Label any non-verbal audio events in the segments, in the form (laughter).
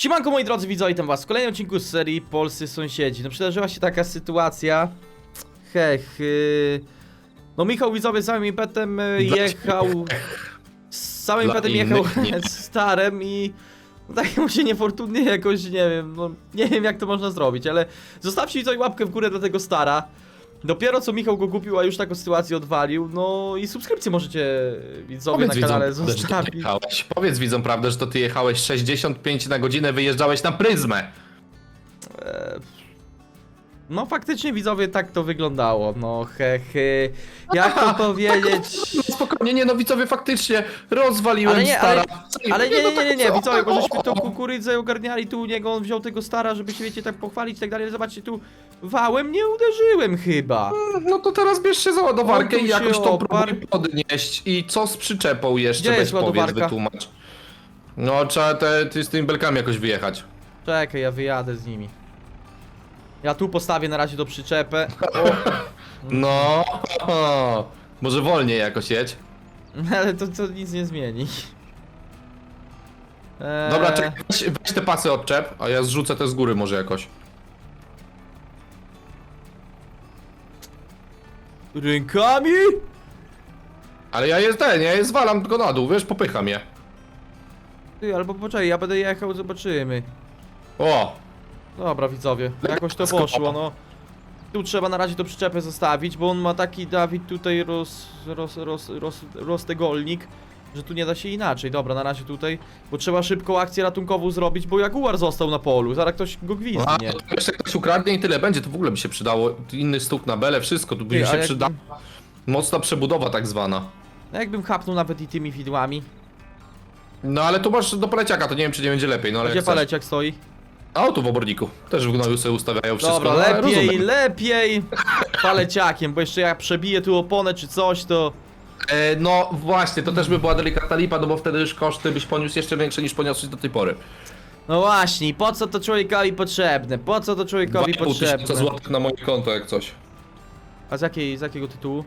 Siemanko moi drodzy widzowie, witam was w kolejnym odcinku z serii Polscy Sąsiedzi. No przydarzyła się taka sytuacja, hech, yy... no Michał widzowie z samym impetem yy, jechał, z samym Dla impetem jechał nie. (laughs) starem i no, tak mu się niefortunnie jakoś, nie wiem, no nie wiem jak to można zrobić, ale zostawcie widzowie łapkę w górę dla tego stara. Dopiero co Michał go kupił, a już taką sytuację odwalił, no i subskrypcję możecie widzowie Powiedz na kanale widzom, prawdę, że to ty zostawić. jechałeś. Powiedz widzom prawdę, że to ty jechałeś 65 na godzinę, wyjeżdżałeś na pryzmę. E, No faktycznie widzowie tak to wyglądało, no he he. (laughs) Jak to powiedzieć? Spokojnie, nie no widzowie, faktycznie rozwaliłem Ale nie, stara. ale- Ale nie, no nie, nie, nie, nie, tak, widzowie, bo żeśmy tą kukurydzę ogarniali tu u niego, on wziął tego stara, żeby się wiecie tak pochwalić i tak dalej, zobaczcie tu wałem nie uderzyłem chyba. No to teraz bierz się za ładowarkę On tu i jakoś się to oparł. próbuj podnieść. I co z przyczepą jeszcze, Gdzie weź jest powiedz, ładowarka? wytłumacz. No trzeba te, ty z tymi belkami jakoś wyjechać. Czekaj, ja wyjadę z nimi. Ja tu postawię na razie do przyczepę. O, (laughs) No, (laughs) (laughs) może wolniej jakoś jedź. (laughs) ale to, to nic nie zmieni. Eee, Dobra, czekaj, weź, weź te pasy odczep, a ja zrzucę te z góry może jakoś. Rękami? Ale ja je ten, ja je zwalam tylko na dół, wiesz, popycham je. Ty, albo poczekaj, ja będę jechał, zobaczymy. O! Dobra, widzowie, jakoś to poszło, no. Tu trzeba na razie to przyczepę zostawić, bo on ma taki Dawid tutaj roz, roz, roz, roz, roztegolnik, że tu nie da się inaczej. Dobra, na razie tutaj, bo trzeba szybką akcję ratunkową zrobić, bo Jaguar został na polu, zaraz ktoś go A gwizdnie. to jeszcze ktoś ukradnie i tyle będzie, to w ogóle by się przydało. Inny stuk na belę, wszystko, tu by Ty, a się jak- przydała. Mocna przebudowa tak zwana. No jakbym chapnął nawet i tymi widłami. No ale tu masz do paleciaka, to nie wiem czy nie będzie lepiej, no ale Gdzie jak chcesz. paleciak stoi? A o tu w oborniku. Też w gnoju sobie ustawiają wszystko. Dobra, no, ale lepiej, rozumiem. lepiej paleciakiem, bo jeszcze jak przebiję tu oponę czy coś, to... E, no właśnie, to też by była delikatna lipa, no bo wtedy już koszty byś poniósł jeszcze większe niż poniosłeś do tej pory. No właśnie, po co to człowiekowi potrzebne? Po co to człowiekowi 2,5 tysiąca potrzebne? złotych na moje konto jak coś. A z, jakiej, z jakiego tytułu?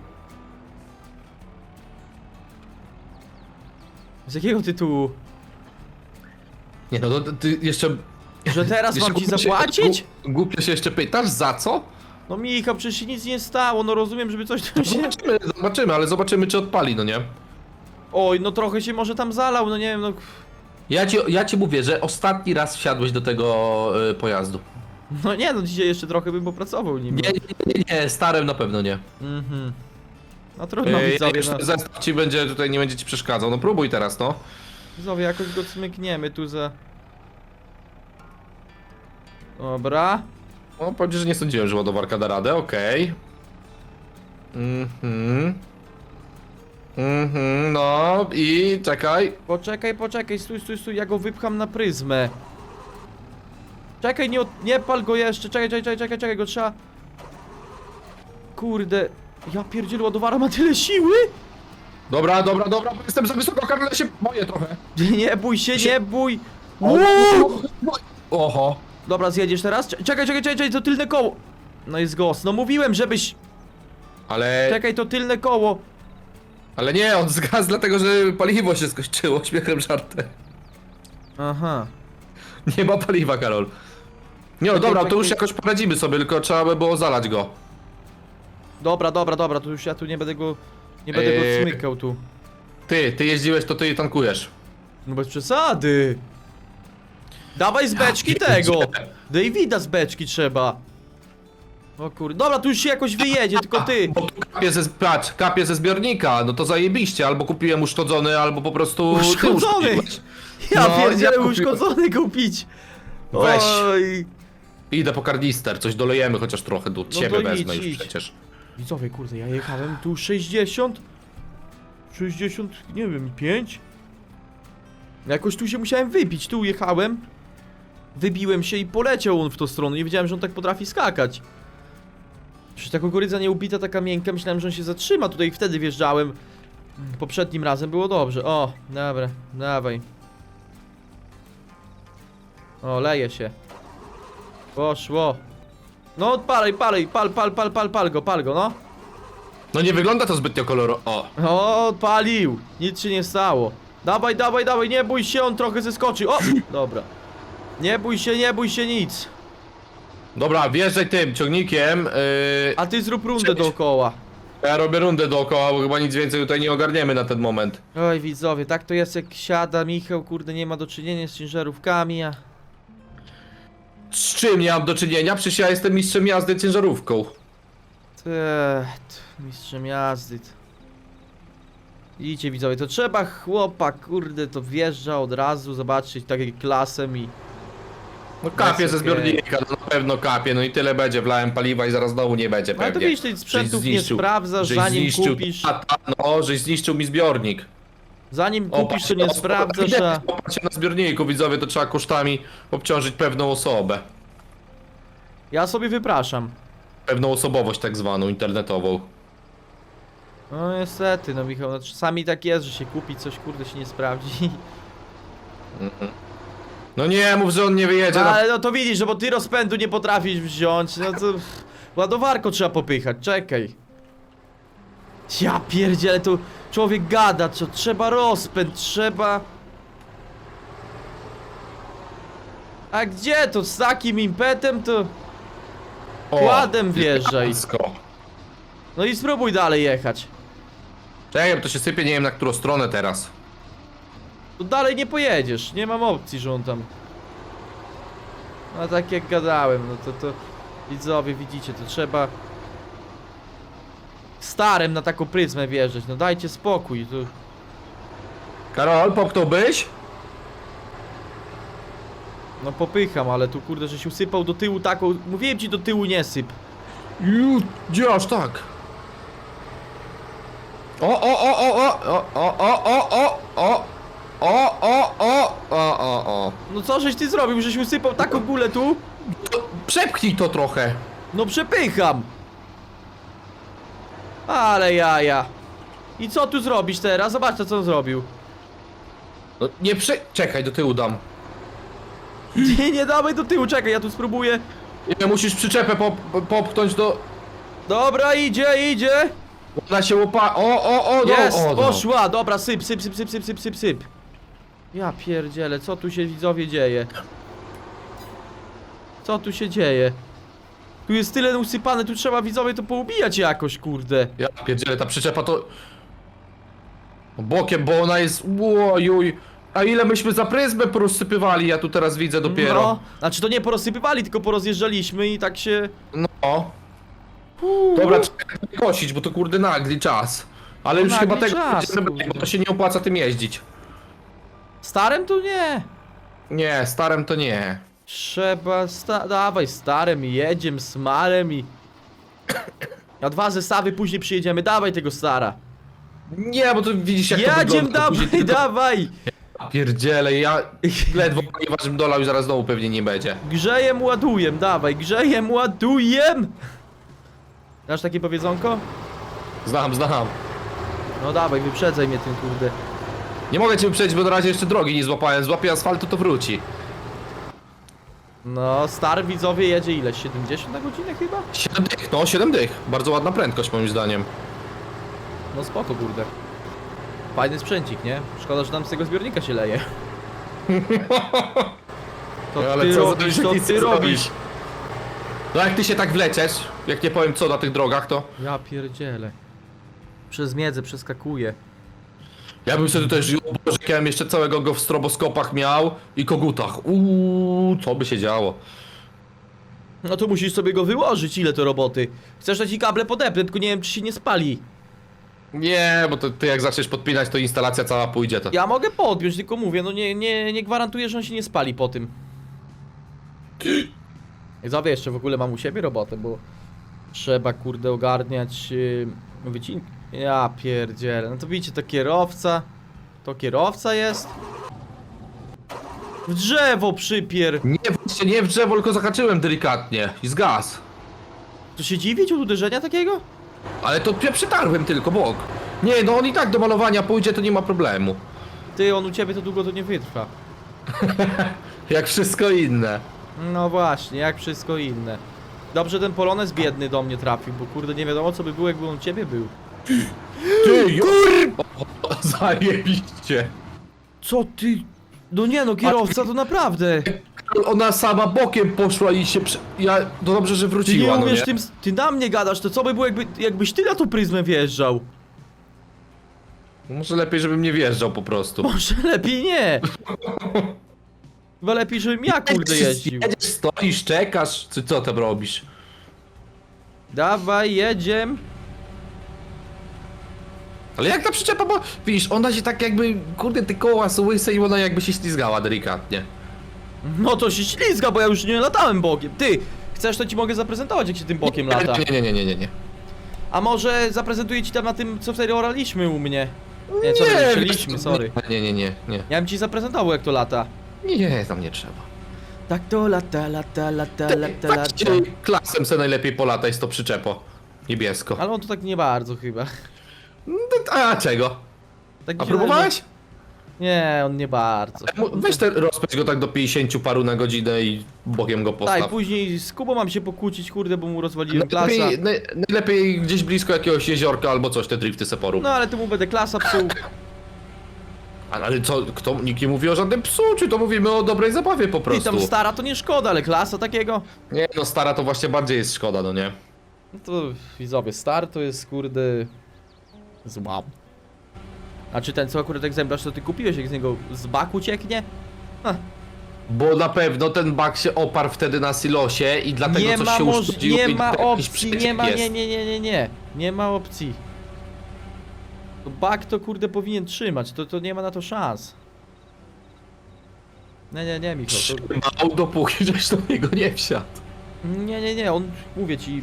Z jakiego tytułu? Nie no, to ty jeszcze... Że teraz mam ci zapłacić? Głupio się jeszcze pytasz, za co? No Michał, przecież się nic nie stało, no rozumiem, żeby coś tam się... Zobaczymy, zobaczymy, ale zobaczymy czy odpali, no nie? Oj, no trochę się może tam zalał, no nie wiem, no... Ja ci, ja ci mówię, że ostatni raz wsiadłeś do tego y, pojazdu. No nie, no dzisiaj jeszcze trochę bym popracował nim. Nie, nie, nie, nie, starym na pewno nie. Mhm. No trudno, Yy, widzowie, jeszcze no. Zestaw ci będzie, tutaj nie będzie ci przeszkadzał, no próbuj teraz, no. Widzowie, jakoś go cmykniemy tu za... Dobra. No, powiem ci, że nie sądziłem, że ładowarka da radę, okej. Mhm. Mhm, no i czekaj. Poczekaj, poczekaj, stój, stój, stój, ja go wypcham na pryzmę. Czekaj, nie, od- nie pal go jeszcze, czekaj, czekaj, czekaj, czekaj, czekaj, go trzeba... Kurde, ja pierdzielę, ładowara ma tyle siły? Dobra, dobra, dobra, bo jestem za wysoko, Karol, ja się boję trochę. (laughs) Nie bój się, nie bój! Uuu! Oho. Dobra, zjedziesz teraz? Cze- Czekaj, czekaj, czekaj, czekaj, to tylne koło! No jest gos, no mówiłem, żebyś... Ale, Czekaj, to tylne koło! ale nie, on zgasł dlatego, że paliwo się skończyło, (laughs) śmiechem żartem. Aha. Nie ma paliwa, Karol. Nie, no Czekaj, dobra, to już jakoś poradzimy sobie, tylko trzeba by było zalać go. Dobra, dobra, dobra, to już ja tu nie będę go... Nie będę Eee. go smykał tu. Ty, ty jeździłeś, to ty tankujesz. No bez przesady! Dawaj z beczki tego! Davida z beczki trzeba! O kurde, dobra, tu już się jakoś wyjedzie, tylko ty! Bo tu kapie ze, patrz, kapie ze zbiornika, no to zajebiście, albo kupiłem uszkodzony, albo po prostu ty Uszkodzony! uszkodziłeś. Ja No, pierdzielę ja kupiłem. uszkodzony kupić! Weź. Oj! Idę po karnister, coś dolejemy chociaż trochę, do ciebie No to wezmę idź, już idź. przecież. Widzowie, kurde, ja jechałem tu 60? 60, nie wiem, 5? Jakoś tu się musiałem wybić, tu jechałem Wybiłem się i poleciał on w tą stronę, nie wiedziałem, że on tak potrafi skakać Przecież ta kukurydza nie ubita, taka miękka, myślałem, że on się zatrzyma, tutaj wtedy wjeżdżałem Poprzednim razem było dobrze, o, dobra, dawaj O, leje się Poszło No odpalaj, palej, pal, pal, pal, pal, pal go, pal go, no No nie wygląda to zbytnio koloro... O! O, odpalił! Nic się nie stało. Dawaj, dawaj, dawaj, nie bój się, on trochę zeskoczy. O! Dobra. Nie bój się, nie bój się nic. Dobra, wjeżdżaj tym ciągnikiem. Yy, A ty zrób rundę Cześć. dookoła. ja robię rundę dookoła, bo chyba nic więcej tutaj nie ogarniemy na ten moment. Oj widzowie, tak to jest jak siada Michał, kurde nie ma do czynienia z ciężarówkami, a... Z czym nie mam do czynienia? Przecież ja jestem mistrzem jazdy ciężarówką. Te, t- mistrzem jazdy. t. Widzicie widzowie, to trzeba chłopak, kurde, to wjeżdża od razu, zobaczyć takie klasem i... No kapie Jest ze okej. zbiornika, no na pewno kapie, no i tyle będzie, wlałem paliwa i zaraz znowu nie będzie Ale pewnie. to widzisz, tych sprzętów nie sprawdzasz, żeś zanim zniszczył kupisz. tata, No, żeś zniszczył mi zbiornik. Zanim kupisz, to nie o, sprawdzasz, a... Popatrzcie na zbiorniku, widzowie, to trzeba kosztami obciążyć pewną osobę. Ja sobie wypraszam. Pewną osobowość tak zwaną, internetową. No niestety, no Michał, no czasami tak jest, że się kupi coś, kurde, się nie sprawdzi. No nie, mów, że on nie wyjedzie No, na... ale no to widzisz, że bo ty rozpędu nie potrafisz wziąć, no to... Ładowarko trzeba popychać, czekaj. Ja pierdzielę, to człowiek gada, co trzeba rozpęd, trzeba... A gdzie to, z takim impetem to... O, Kładem wjeżdżaj. elegancko. No i spróbuj dalej jechać. Czekaj, bo to się sypie, nie wiem na którą stronę teraz. To dalej nie pojedziesz, nie mam opcji, że on tam... No tak jak gadałem, no to to... Widzowie, widzicie, to trzeba... Starem na taką pryzmę wjeżdżać, no dajcie spokój, to... Karol, popchnąłbyś? No popycham, ale tu kurde, że się usypał do tyłu taką... Mówiłem ci do tyłu nie syp. Ju, gdzie aż tak? O, o, o, o, o, o, o, o, o, o, o, o, o, o, o, o, o. No co żeś ty zrobił, żeś usypał taką gulę tu? To przepchnij to trochę. No przepycham. Ale jaja. I co tu zrobić teraz? Zobaczcie co on zrobił. No, nie prze... Czekaj, do tyłu dam. Nie, nie dawaj do tyłu, czekaj, ja tu spróbuję. Nie, musisz przyczepę pop popchnąć do... Dobra, idzie, idzie. Ona się łopa... O, o, o, do, Jest, o, do. poszła, dobra, syp, syp, syp, syp, syp, syp, syp. Ja pierdzielę, co tu się widzowie dzieje? Co tu się dzieje? Tu jest tyle usypane, tu trzeba widzowie to poubijać jakoś, kurde. Ja pierdzielę, ta przyczepa to... Bokiem, bo ona jest... Łojuj. A ile myśmy za pryzmę porozsypywali, ja tu teraz widzę dopiero. No, znaczy to nie porozsypywali, tylko porozjeżdżaliśmy i tak się... No. Dobra, trzeba kosić, bo to kurde nagli czas. Ale No już chyba tego czas, będziemy bo to się nie opłaca tym jeździć. Starym tu nie. Nie, starem to nie. Trzeba, sta dawaj starym jedziemy smarem i... Na dwa zestawy później przyjedziemy, dawaj tego stara. Nie, bo to widzisz jak to Jadziem, wygląda. dawaj, później tylko- dawaj! Pierdziele, ja ledwo nie ważyłem dolał i zaraz znowu pewnie nie będzie. Grzejem, ładujem, dawaj, grzejem, ładujem! Znasz takie powiedzonko? Znam, znam. No dawaj, wyprzedzaj mnie tym kurde. Nie mogę cię wyprzedzić, bo na razie jeszcze drogi nie złapałem. Złapię asfaltu, to wróci. No, stary widzowie jedzie ile? 70 na godzinę chyba? 7 dych, no 7 dych. Bardzo ładna prędkość moim zdaniem. No spoko kurde. Fajny sprzęcik, nie? Szkoda, że nam z tego zbiornika się leje. (laughs) To ty robisz, to ty robisz. No jak ty się tak wleciesz, jak nie powiem co na tych drogach, to... Ja pierdzielę. Przez miedzę przeskakuję. Ja bym sobie też, o Boże, jak ja bym jeszcze całego go w stroboskopach miał i kogutach. Uuu, co by się działo. No to musisz sobie go wyłożyć, ile to roboty. Chcesz, że ci kable podepnę, tylko nie wiem, czy się nie spali. Nie, bo to, ty jak zaczniesz podpinać, to instalacja cała pójdzie, to... Ja mogę podpiąć, tylko mówię, no nie, nie, nie gwarantuję, że on się nie spali po tym. Zawie jeszcze w ogóle mam u siebie robotę, bo trzeba kurde ogarniać yy, wycinki. Ja pierdzielę, no to widzicie, to kierowca. To kierowca jest. W drzewo przypier. Nie, właśnie nie w drzewo, tylko zahaczyłem delikatnie i zgas. To się dziwić od uderzenia takiego? Ale to ja przytarłem tylko bok. Nie, no on i tak do malowania pójdzie, to nie ma problemu. Ty, on u ciebie to długo to nie wytrwa. (laughs) Jak wszystko inne. No właśnie, jak wszystko inne. Dobrze ten polonez biedny do mnie trafił, bo kurde nie wiadomo co by było jakby on u ciebie był. Ty, kur... Zajebiście. Co ty? No nie no, kierowca to naprawdę. ona sama bokiem poszła i się... Prze... Ja... To dobrze, że Ty nie wróciła, no umiesz nie? tym... Ty na mnie gadasz, to co by było jakby, jakbyś ty na tą pryzmę wjeżdżał? Może lepiej, żebym nie wjeżdżał po prostu. (laughs) Może lepiej nie. Chyba lepiej, żebym ja kurde jeździł. Jedziesz, stoisz, czekasz, czy co tam robisz? Dawaj, jedziem. Ale jak ta przyczepa, bo widzisz, ona się tak jakby, kurde, te koła są łyse i ona jakby się ślizgała delikatnie. No to się ślizga, bo ja już nie latałem bokiem. Ty, chcesz to ci mogę zaprezentować, jak się tym bokiem lata. Nie, nie, nie, nie, nie, nie. A może zaprezentuję ci tam na tym, co wtedy oraliśmy u mnie. Nie, co nie, wiesz, sorry. Nie, nie, nie, nie. Ja bym ci zaprezentował, jak to lata. Nie, tam nie trzeba. Tak to lata, lata, lata, lata, lata. Faktycznie klasem se najlepiej polata jest to przyczepo. Niebiesko. Ale on to tak nie bardzo chyba. A czego? Tak A próbowałeś? Nie, on nie bardzo. Weź te, rozpędź go tak do 50 paru na godzinę i bokiem go Tak, postaw. później z Kubą mam się pokłócić, kurde, bo mu rozwaliłem klasa. Najlepiej, naj, najlepiej gdzieś blisko jakiegoś jeziorka albo coś te drifty se porób. No ale to mu będę klasa psuł. Ale co, kto, nikt nie mówi o żadnym psu, czy to mówimy o dobrej zabawie po I prostu? tam stara to nie szkoda, ale klasa takiego. Nie, no stara to właśnie bardziej jest szkoda, no nie? No to widzowie, star to jest kurde... Zła. A czy ten co akurat egzemplarz to ty kupiłeś, jak z niego z baku cieknie? Bo na pewno ten bak się oparł wtedy na silosie i dlatego nie coś ma się moż- uszkodziło nie i ma jakiś opcji, przeciek nie ma, jest. nie, nie, nie, nie, nie. Nie ma opcji. To Bak to kurde powinien trzymać, to, to nie ma na to szans. Nie, nie, nie, Michał, to... Trzymał dopóki żeś do niego nie wsiadł. Nie, nie, nie, on, mówię ci,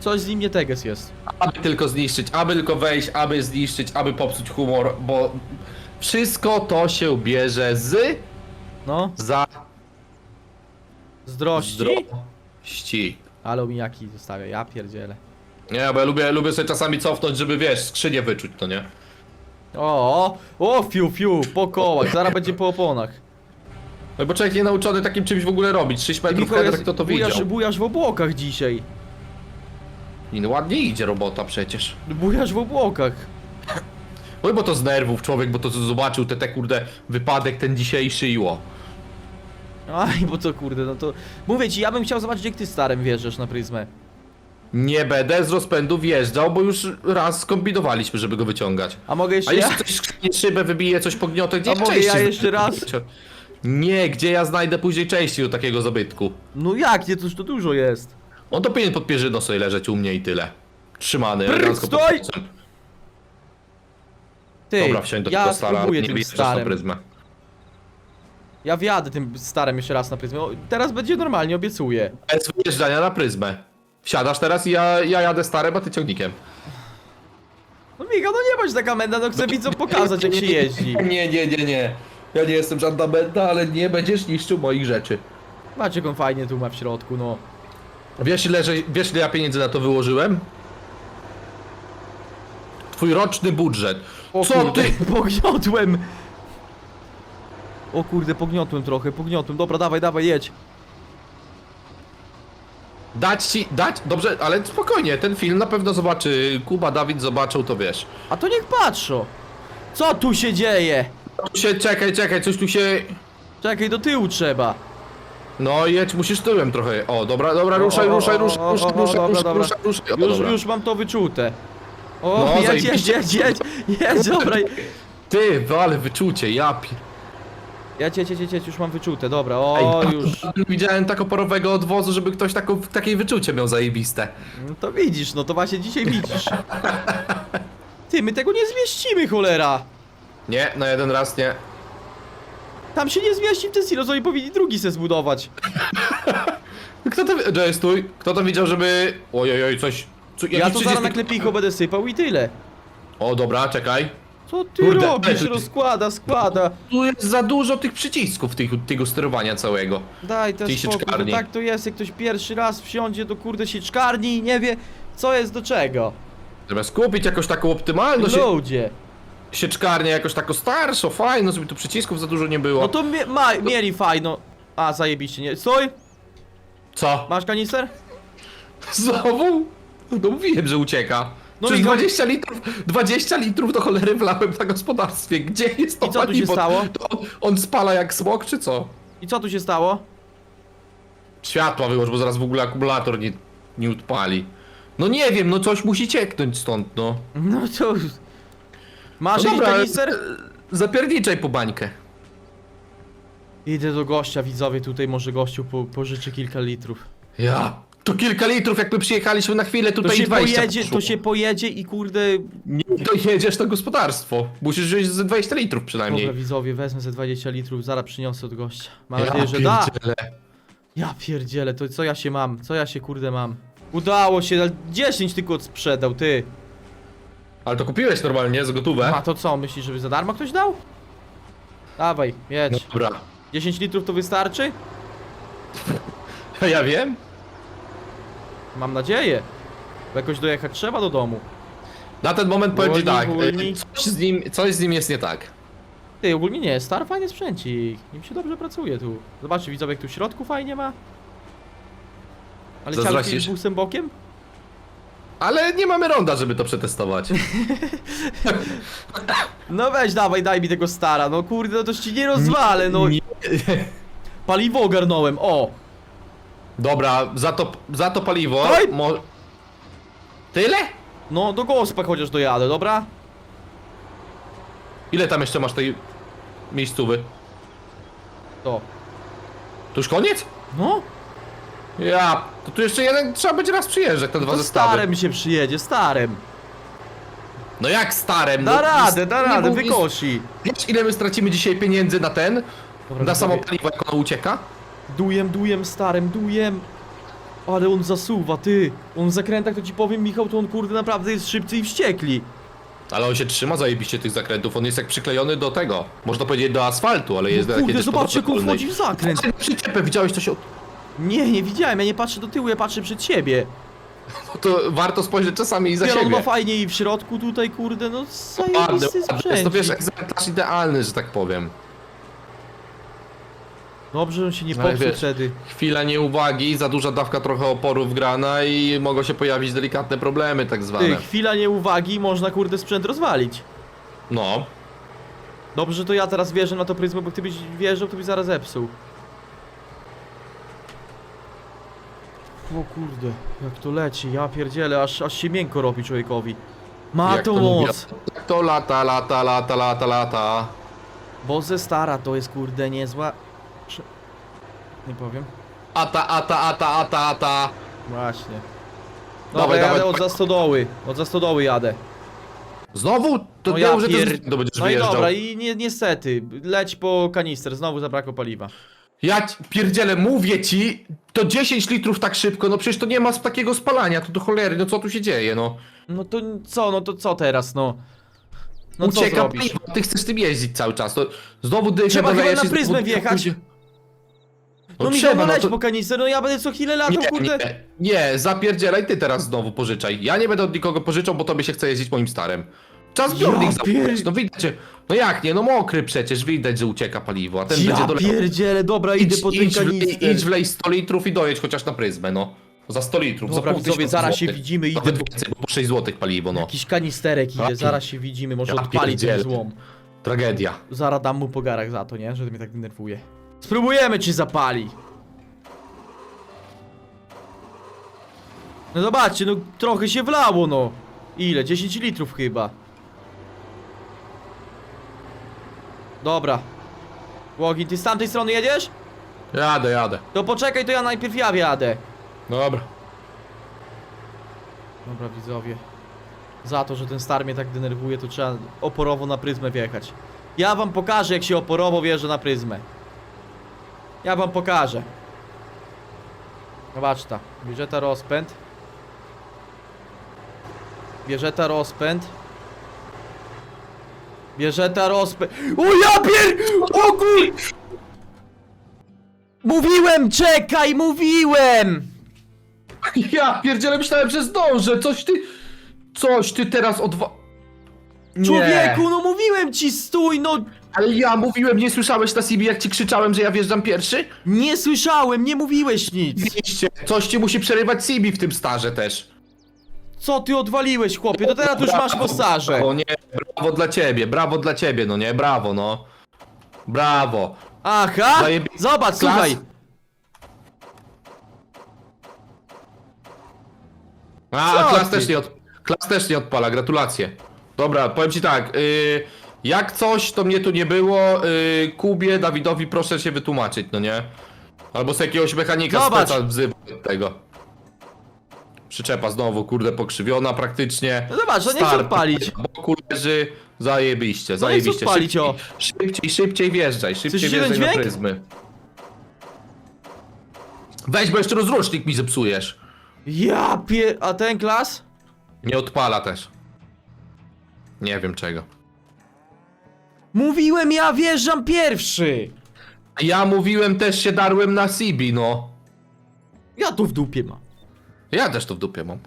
coś z nim nie teges jest. Aby tylko zniszczyć, aby tylko wejść, aby zniszczyć, aby popsuć humor, bo wszystko to się bierze z No, za zdrości. zdrości. Ale omijaki zostawia, ja pierdzielę. Nie, bo ja lubię, lubię sobie czasami cofnąć, żeby wiesz, skrzynię wyczuć, to nie? O, o, o, fiu, fiu, po kołach, zaraz będzie po oponach. No bo człowiek nie nauczony takim czymś w ogóle robić. 6 metrów Michał, header, jest- kto to bujasz, widział? bujasz w obłokach dzisiaj. I no ładnie idzie robota przecież. Bujasz w obłokach. Oj, bo to z nerwów człowiek, bo to zobaczył te, te kurde wypadek ten dzisiejszy i ło. Aj, bo to kurde, no to... Mówię ci, ja bym chciał zobaczyć, jak ty starym wjeżdżasz na pryzmę. Nie będę z rozpędu wjeżdżał, bo już raz skombinowaliśmy, żeby go wyciągać. A mogę jeszcze A ja? jeszcze coś skrzyni szybę wybije, coś pogniotę, gdzie A ja mogę ja jeszcze raz? (laughs) Nie, gdzie ja znajdę później części do takiego zabytku? No jak, nie, toż to dużo jest. On to powinien pod pierzyną sobie leżeć u mnie i tyle. Trzymany, Brr, elegancko pod stój! Ty, Dobra, wsiądź do ja tego stara, spróbuję nie tym na starym. pryzmę. Ja wjadę tym starym jeszcze raz na pryzmę. O, teraz będzie normalnie, obiecuję. Bez wyjeżdżania na pryzmę. Wsiadasz teraz i ja, ja jadę starym, a ty ciągnikiem. No Michał, no nie bądź taka menda, no chcę widzom pokazać, jak się jeździ. (laughs) Nie, nie, nie, nie. Ja nie jestem żadna benda, ale nie będziesz niszczył moich rzeczy. Macie on fajnie tu ma w środku, no. Wiesz ile, że, wiesz ile ja pieniędzy na to wyłożyłem? Twój roczny budżet. O Co kurde, ty? (laughs) Pogniotłem! O kurde, pogniotłem trochę, pogniotłem. Dobra, dawaj, dawaj, jedź. Dać ci, dać, dobrze, ale spokojnie, ten film na pewno zobaczy, Kuba, Dawid zobaczą, to wiesz. A to niech patrzą. Co tu się dzieje? Tu się, czekaj, czekaj, coś tu się... Czekaj, do tyłu trzeba. No jedź, musisz tyłem trochę. O, dobra, dobra, ruszaj, o, ruszaj, o, ruszaj, o, ruszaj, o, ruszaj, dobra, ruszaj, dobra. ruszaj, ruszaj. O, Już, dobra. już mam to wyczute. O, No, jedź, jedź, zajebiście. jedź, jedź, jedź, dobra. Ty, ale wyczucie, ja pi... Jedź, jedź, jedź, jedź, już mam wyczute, dobra, o, Ej, już. Widziałem tak oporowego odwozu, żeby ktoś taką, takie wyczucie miał zajebiste. No to widzisz, no to właśnie dzisiaj widzisz. (laughs) Ty, my tego nie zmieścimy, cholera. Nie, na jeden raz nie. Tam się nie zmieści w ten silos, oni powinni drugi se zbudować. (laughs) Kto to... wi- Jay, stój. Kto to widział, żeby... Ojojoj, coś... Co, Ja jakiś to zaraz na klepicho będę sypał i tyle. O, dobra, czekaj. Co ty Kurde, robisz? Rozkłada, składa. Tu jest za dużo tych przycisków, tych, tego sterowania całego. Daj też Tej spokój, sieczkarni. to tak to jest, jak ktoś pierwszy raz wsiądzie do kurde sieczkarni i nie wie, co jest do czego. Zamiast kupić jakąś taką optymalną sie Ludzie. Sieczkarnię, jakoś taką starszą, fajną, żeby tu przycisków za dużo nie było. No to mie ma mieli fajno. A, zajebiście, nie. Stój! Co? Masz kanister? (laughs) Znowu? No mówiłem, że ucieka. No No Przez i go- 20 litrów, 20 litrów do cholery wlałem na gospodarstwie. Gdzie jest to I co tu się paliwo? stało? To on, on spala jak smok, czy co? I co tu się stało? Światła wyłącz, bo zaraz w ogóle akumulator nie, nie odpali. No nie wiem, no coś musi cieknąć stąd, no. No to... Masz no dobra, kanister? Zapierniczaj po bańkę. Idę do gościa, widzowie, tutaj może gościu po, pożyczy kilka litrów. Ja. To kilka litrów, jak my przyjechaliśmy na chwilę To tutaj się 20 pojedzie, poszło. to się pojedzie i kurde... Nie dojedziesz to gospodarstwo. Musisz wziąć ze 20 litrów przynajmniej. Dobra, widzowie, wezmę ze 20 litrów, zaraz przyniosę od gościa. Mam Ja nadzieję, że da. pierdzielę. Ja pierdzielę, to co ja się mam? Co ja się kurde mam? Udało się, ale 10 tylko sprzedał, ty. Ale to kupiłeś normalnie, z gotówę? A to co, myślisz, żeby za darmo ktoś dał? Dawaj, No jedź. dobra. 10 litrów to wystarczy? (laughs) Ja wiem. Mam nadzieję. Bo jakoś dojechać trzeba do domu. Na ten moment powiem ci tak, y, coś z, nim, coś z nim jest nie tak. Ty, ogólnie nie, star fajny sprzęcik. Nim się dobrze pracuje tu. Zobaczcie, widzowie, jak tu w środku fajnie ma. Ale ciągle Zazdrościsz? busem bokiem? Ale nie mamy ronda, żeby to przetestować. No weź, dawaj, daj mi tego stara. No kurde, no to ci nie rozwalę, no. Nie. Paliwo ogarnąłem, o. Dobra, za to, za to paliwo. Oj! Mo... Tyle? No, do gospa chociaż dojadę, dobra? Ile tam jeszcze masz tej miejscówy? To. To już koniec? No, Ja, to tu jeszcze jeden trzeba będzie raz przyjeżdżać, te dwa to zestawy. starem się przyjedzie, starem. No jak starem? Da no, radę, da nie radę, wykosi. Wiesz ile my stracimy dzisiaj pieniędzy na ten? Dobra, na samo paliwo jak ono ucieka? Dujem, dujem, starem, dujem. Ale on zasuwa, ty. On w zakrętach, to ci powiem, Michał, to on kurde naprawdę jest szybcy i wściekli. Ale on się trzyma zajebiście tych zakrętów, on jest jak przyklejony do tego. Można powiedzieć do asfaltu, ale jest No jak kurde, zobaczcie, jak on wchodzi w zakręt. Przyczepę, widziałeś to się... Nie, nie widziałem, ja nie patrzę do tyłu, ja patrzę przed siebie. To warto spojrzeć czasami i za on siebie. ma fajnie i w środku tutaj, kurde, no Ładny, zajebisty ładny. Jest to wiesz, egzemplarz idealny, że tak powiem. Dobrze, że on się nie No ale popsuł wiesz, wtedy. Chwila nieuwagi, za duża dawka trochę oporu wgrana i mogą się pojawić delikatne problemy tak zwane. Ty, chwila nieuwagi, można kurde sprzęt rozwalić. No. Dobrze, że to ja teraz wierzę na to pryzmę, bo gdybyś wierzył, to byś zaraz zepsuł. O kurde, jak to leci, ja pierdzielę, aż, aż się miękko robi człowiekowi. Ma Jak to mówię? moc. Tak to lata, lata, lata, lata, lata. Bo ze stara to jest kurde niezła... Prze- Nie powiem. Ata, ata, ata, ata, ata. Właśnie. Dobra, Dawaj, jadę dawaj, od dawaj. zastodoły. Od zastodoły jadę. Znowu? To No ja pier... to będziesz No i wyjeżdżał. dobra, i ni niestety, leć po kanister, znowu zabrakło paliwa. Ja ci- pierdzielę, mówię ci, to 10 litrów tak szybko, no przecież to nie ma takiego spalania, to do cholery, no co tu się dzieje, no. No to co, no to co teraz, no? No co Ucieka zrobisz? ty chcesz tym jeździć cały czas, to znowu dychę Trzeba chyba dolejesz na i pryzmę znowu- wjechać. No, No, trzeba, Michał, no leć to... po no ja będę co chwilę latał, Nie, kurde. nie, nie, zapierdzielaj, ty teraz znowu pożyczaj. Ja nie będę od nikogo pożyczał, bo tobie się chce jeździć moim starym. Czas zbiornik Ja pier- zamknąć, no widać. No jak nie, no mokry przecież, widać, że ucieka paliwo, a ten będzie Ja dolewał. pierdzielę, dobra, idę Idź, po ten idź, wlej, kanister. idź wlej 100 litrów i dojedź chociaż na pryzmę, no. Za 100 litrów, Dobra, za pół widzowie, tysiąca zaraz się złotych. widzimy, idę Nawet po- więcej, bo po 6 złotych paliwo, no. Jakiś kanisterek idę, Ja zaraz się widzimy, może Ja odpalić ten pierdzielę. złom. Tragedia. Zaraz dam mu po garach za to, nie? Że mnie tak denerwuje. Spróbujemy, czy zapali. No zobaczcie, no trochę się wlało, no. Ile? 10 litrów chyba. Dobra. Łogin, ty z tamtej strony jedziesz? Jadę, jadę. To poczekaj, to ja najpierw ja wjadę. Dobra. Dobra, widzowie. Za to, że ten star mnie tak denerwuje, to trzeba oporowo na pryzmę wjechać. Ja wam pokażę, jak się oporowo wjeżdża na pryzmę. Ja wam pokażę. Zobacz ta. Bierze ta rozpęd. Bierze ta rozpęd. Bierze ta rozpęd. O ja pier... O kur... Mówiłem, czekaj, mówiłem! Ja pierdzielę, myślałem, że zdążę, coś ty... Coś ty teraz odwa... Nie. Człowieku, no mówiłem ci, stój, no Ale ja mówiłem, nie słyszałeś na CB, jak ci krzyczałem, że ja wjeżdżam pierwszy? Nie słyszałem, nie mówiłeś nic. Oczywiście. Coś ci musi przerywać CB w tym starze też. Co ty odwaliłeś, chłopie? To teraz już masz posażę. O nie, brawo dla ciebie, brawo dla ciebie, no nie, brawo, no. Brawo. Aha! Zajebi- Zobacz, Klas? słuchaj! A, Co klas ty? też, nie od... klas też nie odpala, gratulacje. Dobra, powiem ci tak, y, jak coś, to mnie tu nie było, y, Kubie, Dawidowi proszę się wytłumaczyć, no nie? Albo z jakiegoś mechanika Zobacz. speca wzywa tego. Przyczepa znowu, kurde, pokrzywiona praktycznie. No zobacz, no nie chcę Start, odpalić. Boku leży, zajebiście, No nie zajebiście. chcę odpalić, o. szybciej, szybciej, wjeżdżaj, szybciej Słyszysz jeden wjeżdżaj na dźwięk? pryzmy. Weź, bo jeszcze rozrusznik mi zepsujesz. Ja pier... A ten klas? Nie odpala też. Nie wiem czego. Mówiłem, ja wjeżdżam pierwszy! Ja mówiłem też się darłem na Sibi, no. Ja tu w dupie mam. Ja też to w dupie mam.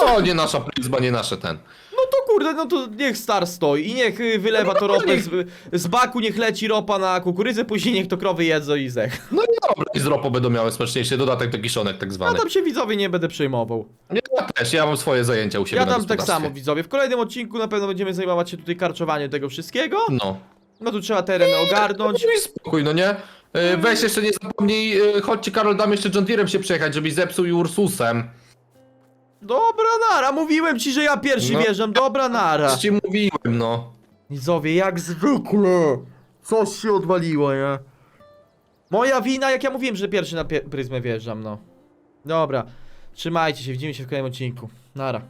No, nie nasza pryzma, nie nasze ten. No to kurde, no to niech star stoi i niech y, wylewa to ropę z, z baku, niech leci ropa na kukurydzę, później niech to krowy jedzą i zech. No i dobra, i z ropo będą miały smaczniejszy dodatek do kiszonek tak Ja zwany. tam się widzowie nie będę przejmował. Nie, ja też, ja mam swoje zajęcia u siebie Ja na tam tak gospodarstwie. samo widzowie. W kolejnym odcinku na pewno będziemy zajmować się tutaj karczowaniem tego wszystkiego. No. No tu trzeba teren ogarnąć. No i spokój, no nie? E, Weź jeszcze nie zapomnij, e, chodźcie Karol, dam jeszcze John Deerem się przejechać, żebyś zepsuł i Ursusem. Dobra nara, mówiłem ci, że ja pierwszy No. wjeżdżam, dobra nara. Ci mówiłem, no. Widzowie, jak zwykle. Coś się odwaliło, nie? Moja wina, jak ja mówiłem, że pierwszy na pie- pryzmę wjeżdżam, no. Dobra. Trzymajcie się, widzimy się w kolejnym odcinku. Nara.